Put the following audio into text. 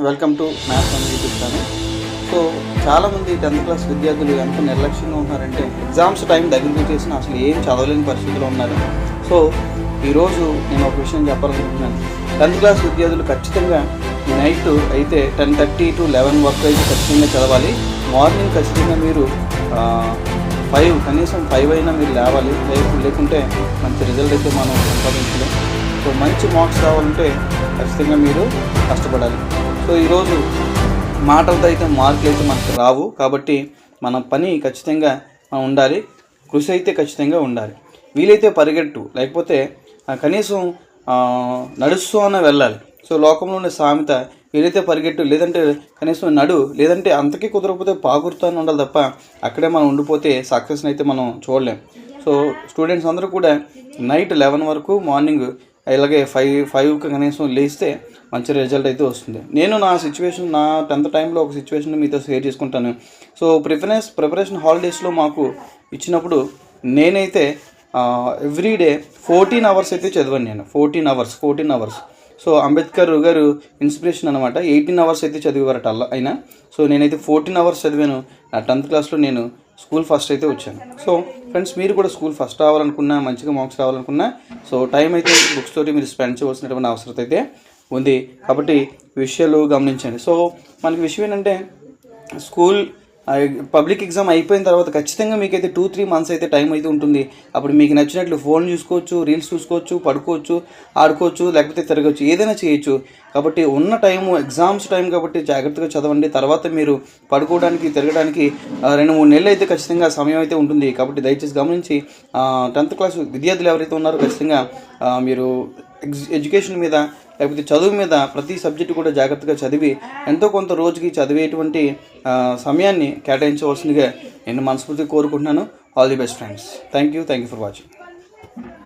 Welcome to maths అని చూపిస్తాను so చాలామంది టెన్త్ క్లాస్ విద్యార్థులు ఎంత నిర్లక్ష్యంగా ఉన్నారంటే ఎగ్జామ్స్ టైం దగ్గరికి వచ్చేసిన అసలు ఏం చదవలేని పరిస్థితిలో ఉన్నారు. సో ఈరోజు నేను ఒక విషయం చెప్పాలనుకుంటున్నాను. టెన్త్ క్లాస్ విద్యార్థులు ఖచ్చితంగా నైట్ అయితే టెన్ థర్టీ టు లెవెన్ వరకు అయితే ఖచ్చితంగా చదవాలి. మార్నింగ్ ఖచ్చితంగా మీరు ఫైవ్ కనీసం ఫైవ్ అయినా మీరు లేవాలి. లేకు- లేకుంటే మంచి రిజల్ట్ అయితే మనం సంపాదించలేం. సో మంచి మార్క్స్ రావాలంటే ఖచ్చితంగా మీరు కష్టపడాలి. సో ఈరోజు మాటలతో అయితే మార్కులు అయితే మనకు రావు. కాబట్టి మన పని ఖచ్చితంగా మనం ఉండాలి. కృషి అయితే ఖచ్చితంగా ఉండాలి. వీలైతే పరిగెట్టు. లేకపోతే కనీసం నడుస్తూ అన్న వెళ్ళాలి. సో లోకంలో ఉండే సామెత వీలైతే పరిగెట్టు. లేదంటే కనీసం నడు. లేదంటే అంతకీ కుదరకపోతే పాకురుతానే ఉండాలి తప్ప అక్కడే మనం ఉండిపోతే సక్సెస్ని అయితే మనం చూడలేం. సో స్టూడెంట్స్ అందరూ కూడా నైట్ లెవెన్ వరకు మార్నింగ్ ఇలాగే ఫైవ్ ఫైవ్కి కనీసం లేస్తే మంచి రిజల్ట్ అయితే వస్తుంది. నేను నా సిచ్యువేషన్ నా టెన్త్ టైంలో ఒక సిచ్యువేషన్ మీతో షేర్ చేసుకుంటాను. సో ప్రిఫరెన్స్ ప్రిపరేషన్ హాలిడేస్లో మాకు ఇచ్చినప్పుడు నేనైతే ఎవ్రీ డే ఫోర్టీన్ అవర్స్ అయితే చదివాను నేను. Fourteen hours fourteen hours so Ambedkar garu inspiration అనమాట ఎయిటీన్ అవర్స్ అయితే చదివారట అలా అయినా. సో నేనైతే ఫోర్టీన్ అవర్స్ చదివాను. నా టెన్త్ క్లాస్లో నేను స్కూల్ ఫస్ట్ అయితే వచ్చాను. సో ఫ్రెండ్స్ మీరు కూడా స్కూల్ ఫస్ట్ రావాలనుకున్నా మంచిగా మార్క్స్ రావాలనుకున్నా సో టైం అయితే బుక్స్ తోటి మీరు స్పెండ్ చేయవలసినటువంటి అవసరం అయితే ఉంది. కాబట్టి విషయాలు గమనించండి. సో మనకి విషయం ఏంటంటే స్కూల్ పబ్లిక్ ఎగ్జామ్ అయిపోయిన తర్వాత ఖచ్చితంగా మీకైతే టూ త్రీ మంత్స్ అయితే టైం అయితే ఉంటుంది. అప్పుడు మీకు నచ్చినట్లు ఫోన్ చూసుకోవచ్చు రీల్స్ చూసుకోవచ్చు పడుకోవచ్చు ఆడుకోవచ్చు లేకపోతే తిరగచ్చు ఏదైనా చేయొచ్చు. కాబట్టి ఉన్న టైము ఎగ్జామ్స్ టైం కాబట్టి జాగ్రత్తగా చదవండి. తర్వాత మీరు పడుకోవడానికి తిరగడానికి రెండు మూడు నెలలు అయితే ఖచ్చితంగా సమయం అయితే ఉంటుంది. కాబట్టి దయచేసి గమనించి టెన్త్ క్లాస్ విద్యార్థులు ఎవరైతే ఉన్నారో ఖచ్చితంగా మీరు ఎడ్యుకేషన్ మీద లేకపోతే చదువు మీద ప్రతి సబ్జెక్టు కూడా జాగ్రత్తగా చదివి ఎంతో కొంత రోజుకి చదివేటువంటి సమయాన్ని కేటాయించవలసిందిగా నేను మనస్ఫూర్తిగా కోరుకుంటున్నాను. All the best friends thank you thank you for watching